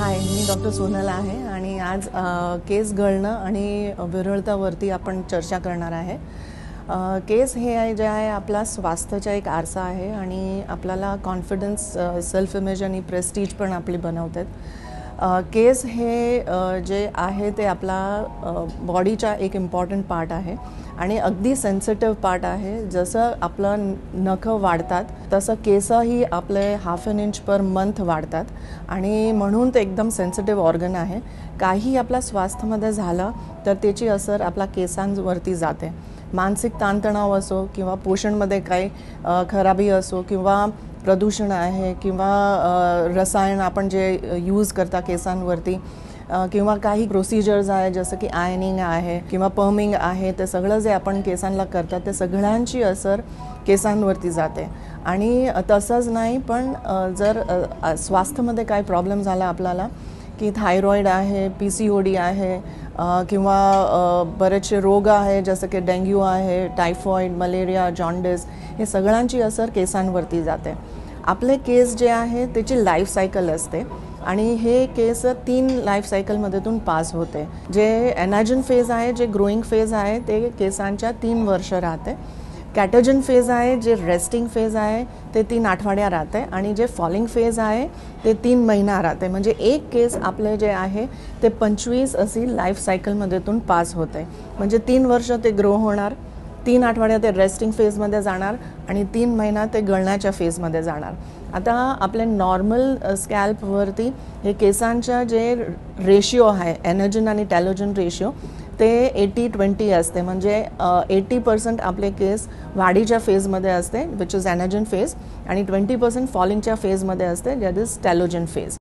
हाय मी doctor Sonal आहे. आणि आज केस गळणं आणि विरळतावरती आपण चर्चा करणार आहे. केस हे आहे जे आहे आपला स्वास्थ्याचा एक आरसा आहे आणि आपल्याला कॉन्फिडन्स सेल्फ इमेज आणि प्रेस्टीज पण आपली बनवतात. केस हे जे आहे ते आपला बॉडीचा एक इम्पॉर्टंट पार्ट आहे. आणि अगदी सेन्सिटिव्ह पार्ट आहे. जसं आपलं नखं वाढतात तसं केसही आपले half an inch per month वाढतात. आणि म्हणून ते एकदम सेन्सिटिव्ह ऑर्गन आहे. काही आपल्या स्वास्थ्यामध्ये झालं तर त्याची असर आपल्या केसांवरती जाते. मानसिक ताणतणाव असो किंवा पोषणमध्ये काही खराबी असो किंवा प्रदूषण आहे किंवा रसायन आपण जे यूज करता केसांवरती किंवा काही प्रोसिजर्स आहे जसं की आयनिंग आहे किंवा पर्मिंग आहे ते सगळं जे आपण केसांना करतात ते सगळ्यांची असर केसांवरती जाते. आणि तसंच नाही पण जर स्वास्थ्यमध्ये स्वास्थ्यामध्ये काय प्रॉब्लेम झाला आपल्याला की थायरॉईड आहे पी सी ओ डी आहे किंवा बरेचसे रोग आहे जसं की डेंग्यू आहे टायफॉईड मलेरिया जॉन्डिस हे सगळ्यांची असर केसांवरती जाते. आपले केस जे आहे त्याची लाईफ सायकल असते आणि हे केस तीन लाईफ सायकलमधून पास होते. जे एनॅजन फेज आहे जे ग्रोईंग फेज आहे ते केसांच्या तीन वर्ष राहते. कॅटोजन फेज आहे जे रेस्टिंग फेज आहे ते तीन आठवड्या राहते आणि जे फॉलिंग फेज आहे ते तीन महिना राहते. म्हणजे एक केस आपले जे आहे ते पंचवीस अशी लाईफ सायकलमध्येतून पास होते. म्हणजे तीन वर्ष ते ग्रो होणार तीन आठवड्या ते रेस्टिंग फेजमध्ये जाणार आणि तीन महिना ते गळण्याच्या फेजमध्ये जाणार. आता आपल्या नॉर्मल स्कॅल्पवरती हे केसांच्या जे रेशिओ आहे एनर्जन आणि टॅलोजन रेशिओ ते एटी ट्वेंटी असते. म्हणजे एटी पर्सेंट आपले केस वाढीच्या फेजमध्ये असते विच इज एनर्जन फेज आणि ट्वेंटी पर्सेंट फॉलिंगच्या फेजमध्ये असते दॅट इज टॅलोजन फेज